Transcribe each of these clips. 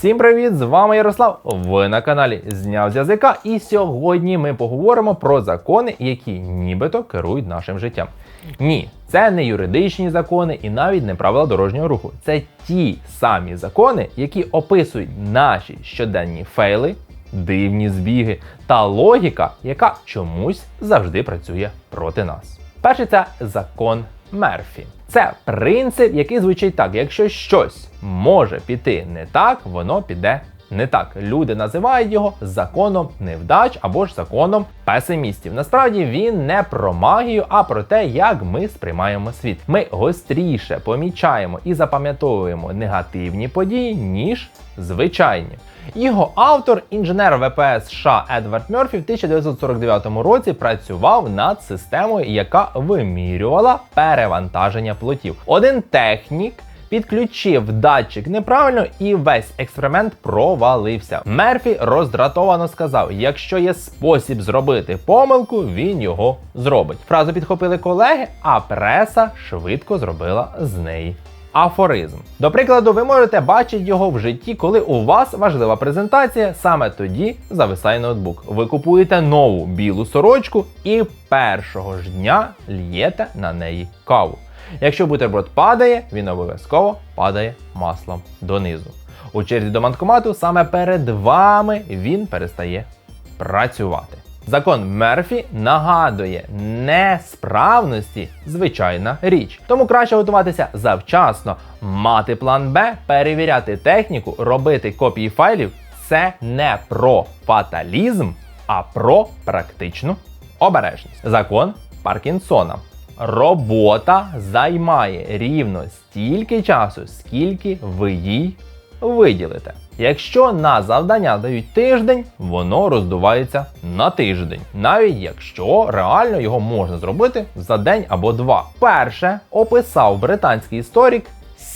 Всім привіт! З вами Ярослав. Ви на каналі Зняв з язика. І сьогодні ми поговоримо про закони, які нібито керують нашим життям. Ні, це не юридичні закони і навіть не правила дорожнього руху. Це ті самі закони, які описують наші щоденні фейли, дивні збіги та логіка, яка чомусь завжди працює проти нас. Перший це закон Мерфі. Це принцип, який звучить так: якщо щось може піти не так, воно піде не так. Люди називають його законом невдач або ж законом песимістів. Насправді він не про магію, а про те, як ми сприймаємо світ. Ми гостріше помічаємо і запам'ятовуємо негативні події, ніж звичайні. Його автор, інженер ВПС США Едвард Мерфі, в 1949 році працював над системою, яка вимірювала перевантаження плотів. Один технік. Підключив датчик неправильно і весь експеримент провалився. Мерфі роздратовано сказав: якщо є спосіб зробити помилку, він його зробить. Фразу підхопили колеги, а преса швидко зробила з неї афоризм. До прикладу, ви можете бачити його в житті, коли у вас важлива презентація, саме тоді зависає ноутбук. Ви купуєте нову білу сорочку і першого ж дня л'єте на неї каву. Якщо бутерброд падає, він обов'язково падає маслом донизу. У черзі до банкомату саме перед вами він перестає працювати. Закон Мерфі нагадує несправності звичайна річ. Тому краще готуватися завчасно, мати план Б, перевіряти техніку, робити копії файлів. Це не про фаталізм, а про практичну обережність. Закон Паркінсона. Робота займає рівно стільки часу, скільки ви їй виділите. Якщо на завдання дають тиждень, воно роздувається на тиждень, навіть якщо реально його можна зробити за день або два. Перше описав британський історик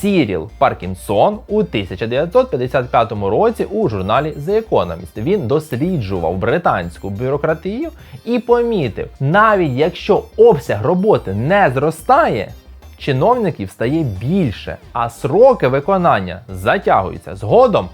Сіріл Паркінсон у 1955 році у журналі The Economist. Він досліджував британську бюрократію і помітив, навіть якщо обсяг роботи не зростає. Чиновників стає більше, а сроки виконання затягуються. Згодом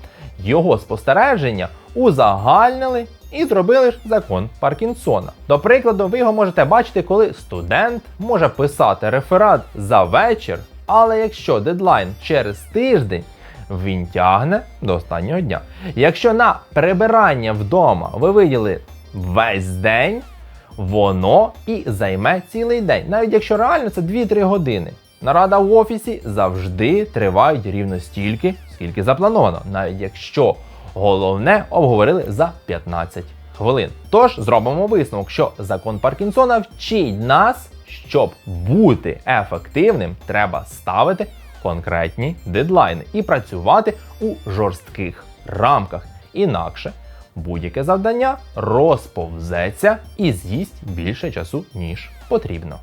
його спостереження узагальнили і зробили ж закон Паркінсона. До прикладу, ви його можете бачити, коли студент може писати реферат за вечір, але якщо дедлайн через тиждень, він тягне до останнього дня. Якщо на прибирання вдома ви виділи весь день, воно і займе цілий день, навіть якщо реально це 2-3 години. Нарада в офісі завжди тривають рівно стільки, скільки заплановано, навіть якщо головне обговорили за 15 хвилин. Тож зробимо висновок, що закон Паркінсона вчить нас, щоб бути ефективним, треба ставити конкретні дедлайни і працювати у жорстких рамках. Інакше будь-яке завдання розповзеться і з'їсть більше часу, ніж потрібно.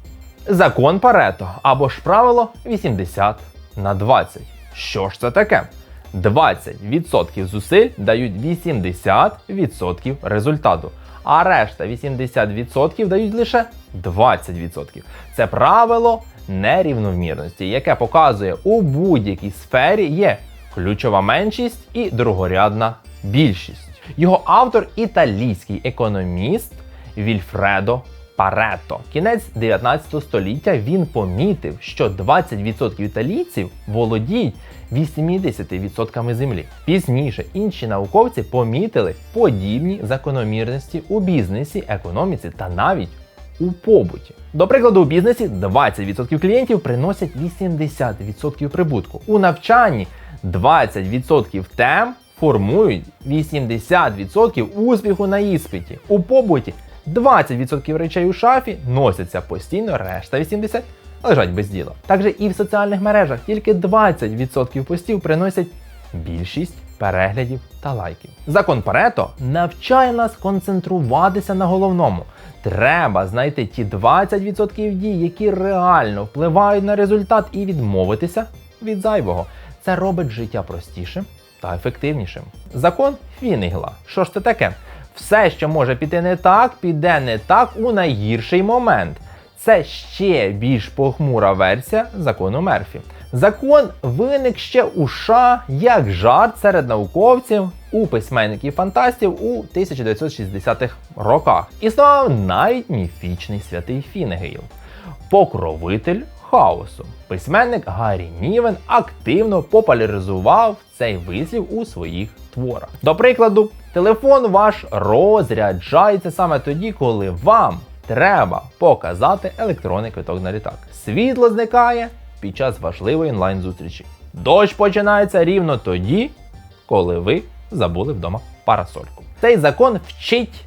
Закон Парето або ж правило 80 на 20. Що ж це таке? 20% зусиль дають 80% результату, а решта 80% дають лише 20%. Це правило нерівномірності, яке показує у будь-якій сфері є ключова меншість і другорядна більшість. Його автор італійський економіст Вільфредо Парето. Кінець 19 століття він помітив, що 20% італійців володіють 80% землі. Пізніше інші науковці помітили подібні закономірності у бізнесі, економіці та навіть у побуті. До прикладу, у бізнесі 20% клієнтів приносять 80% прибутку. У навчанні 20% тем формують 80% успіху на іспиті. У побуті 20% речей у шафі носяться постійно, решта 80% лежать без діла. Також і в соціальних мережах тільки 20% постів приносять більшість переглядів та лайків. Закон Парето навчає нас концентруватися на головному. Треба знайти ті 20% дій, які реально впливають на результат, і відмовитися від зайвого. Це робить життя простішим та ефективнішим. Закон Фінігла. Що ж це таке? Все, що може піти не так, піде не так у найгірший момент. Це ще більш похмура версія закону Мерфі. Закон виник ще у США як жарт серед науковців у письменників фантастів у 1960-х роках. Існував навіть міфічний святий Фінгейл, покровитель хаосу. Письменник Гаррі Нівен активно популяризував цей вислів у своїх творах. До прикладу, телефон ваш розряджається саме тоді, коли вам треба показати електронний квиток на літак. Світло зникає під час важливої онлайн-зустрічі. Дощ починається рівно тоді, коли ви забули вдома парасольку. Цей закон вчить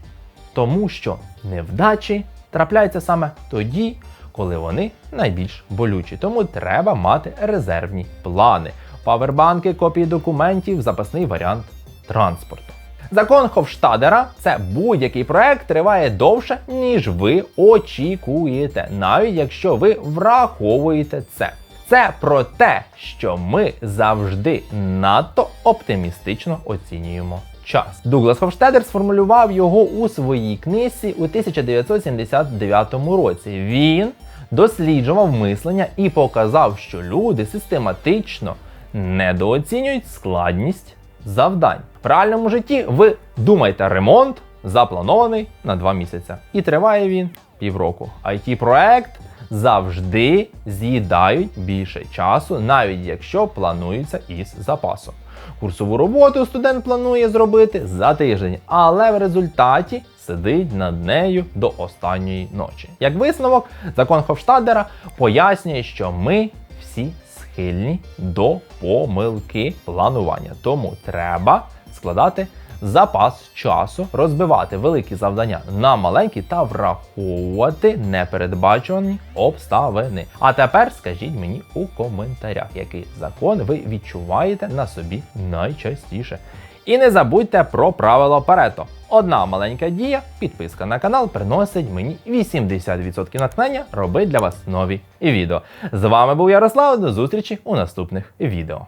тому, що невдачі трапляються саме тоді, коли вони найбільш болючі. Тому треба мати резервні плани, павербанки, копії документів, запасний варіант транспорту. Закон Ховштадера це будь-який проект триває довше, ніж ви очікуєте, навіть якщо ви враховуєте це. Це про те, що ми завжди надто оптимістично оцінюємо час. Дуглас Хофштедер сформулював його у своїй книзі у 1979 році. Він досліджував мислення і показав, що люди систематично недооцінюють складність завдань. В реальному житті ви думаєте, ремонт запланований на 2 місяці. І триває він півроку. it проект завжди з'їдають більше часу, навіть якщо планується із запасом. Курсову роботу студент планує зробити за тиждень, але в результаті сидить над нею до останньої ночі. Як висновок, закон Хофштадера пояснює, що ми всі схильні до помилки планування. Тому треба складати запас часу, розбивати великі завдання на маленькі та враховувати непередбачувані обставини. А тепер скажіть мені у коментарях, який закон ви відчуваєте на собі найчастіше. І не забудьте про правило Парето. Одна маленька дія, підписка на канал приносить мені 80% натхнення робити для вас нові відео. З вами був Ярослав. До зустрічі у наступних відео.